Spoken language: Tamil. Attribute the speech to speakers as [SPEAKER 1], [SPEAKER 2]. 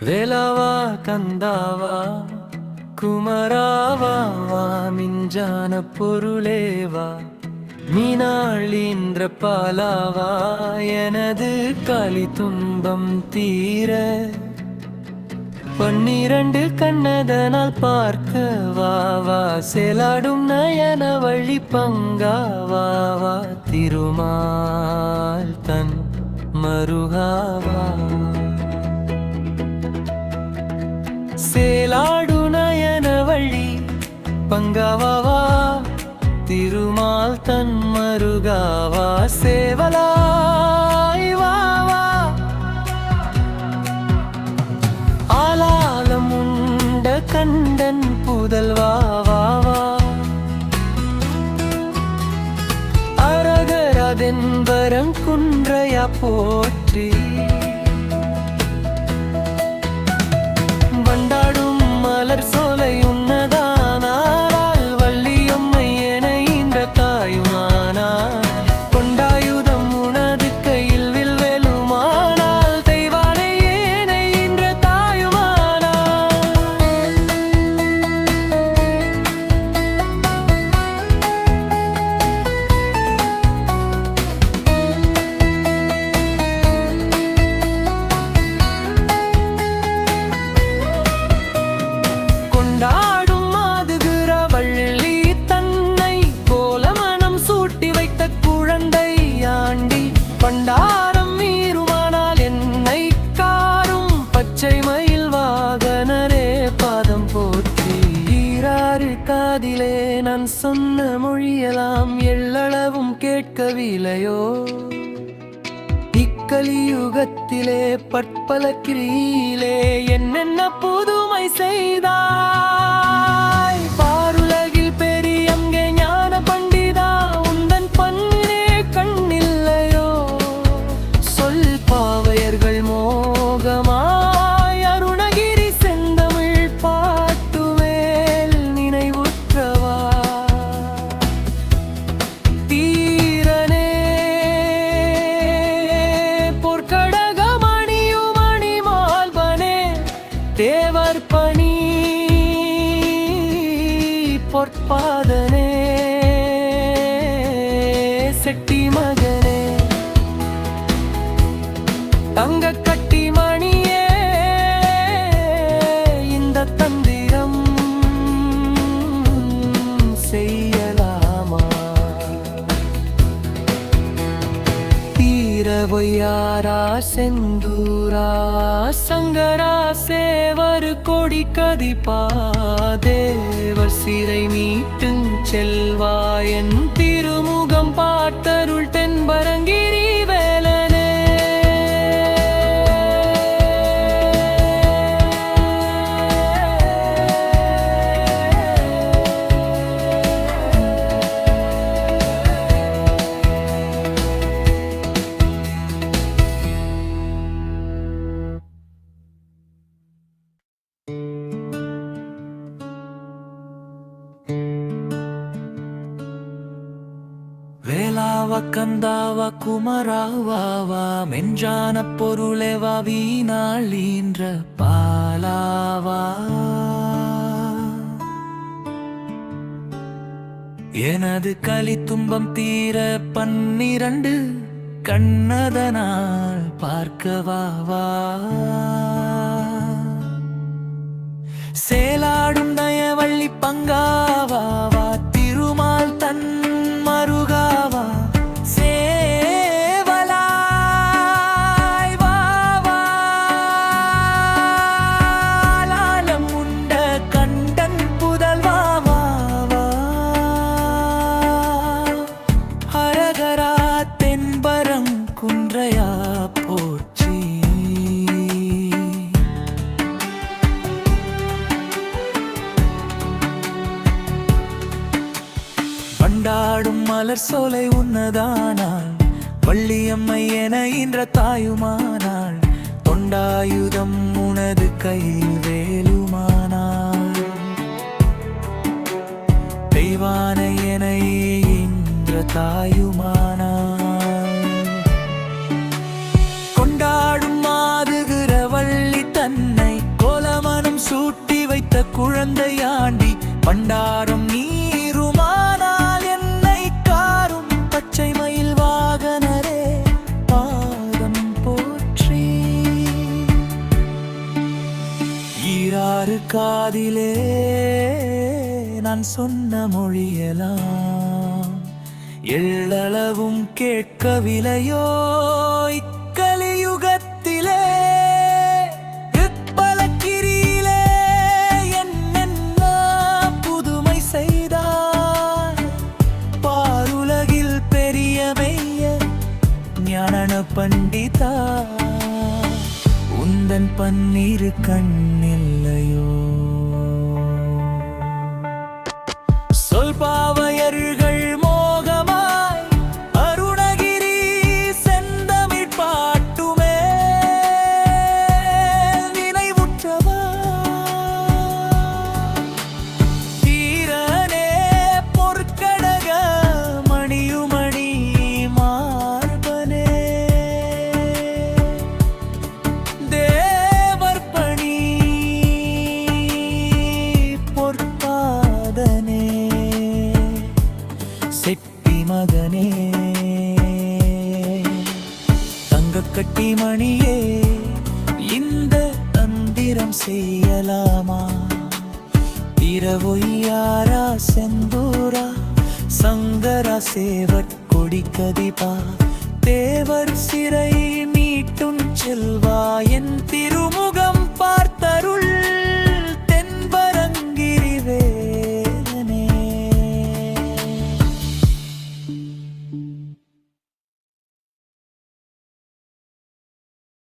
[SPEAKER 1] வேலாவா கந்தாவா குமராவாவா மிஞ்சான பொருளேவா மீனாளீன்ற பாலாவா எனது காலி துன்பம் தீர பன்னிரண்டு கண்ணதனால் பார்க்க வாவா செலாடும் நயன வழி பங்காவா திருமால் தன் மருகாவா. பங்காவா திருமால் தன் மருகாவா சேவலாய் வா ஆலாலம் உண்ட கண்டன் புதல்வா அரகரதென்பரம் குன்றையா போற்றி. வண்டாடும் மலர் சோ பச்சை மயில் வாகனரே பாதம் போற்றி. ஈராறு காதிலே நான் சொன்ன மொழியெல்லாம் எள்ளளவும் கேட்கவில்லையோ? இக்கலியுகத்திலே பற்பல கிரியிலே என்னென்ன புதுமை செய்தார்? செட்டி மகனே தங்க கட்டி மணியே இந்த தந்திரம் செய்யலாமா? தீரவையாரா செந்தூரா சங்கரா சேவர் கொடி கதிப்பா தேவர் சிறை மீட்டும் செல்வாயன் திருமுகம் வேலாவ கந்தாவ குமராவாவா மெஞ்சான பொருளேவா வீணாளின்ற பாலாவா? எனது களி துன்பம் தீர பன்னிரண்டு கண்ணதனால் பார்க்கவாவா? சேலாடும் நயவள்ளி பங்காவாவா? கொண்டாடும் மலர் சோலை உன்னதானாள் வள்ளியம்மை என இன்ற தாயுமானாள் தொண்டாயுதம் உனது கையில் வேலுமானாள் தெய்வான என இன்ற தாயுமானாள் கொண்டாடும் மாதுகிற வள்ளி தன்னை கோலமனம் சூட்டி வைத்த குழந்தையாண்டி பண்டாரம் நீ யாரு காதிலே நான் சொன்ன மொழியெல்லாம் எள்ளளவும் கேட்கவில்லையோ? இக்கலியுகத்திலே இப்பலக்கிரியிலே என்னென்ன புதுமை செய்தார்? பாருலகில் பெரிய மெய்யர் ஞான பண்டிதா உந்தன் பன்னீர் கண்ணில் பாவையர்கள் மகனே. தங்கக்கட்டி மணியே இந்த தந்திரம் செய்யலாமா? இரவொய்யாரா செந்தூரா? சங்கரா சேவற் கதிபா தேவர் சிறை மீட்டும் செல்வா என் திருமுக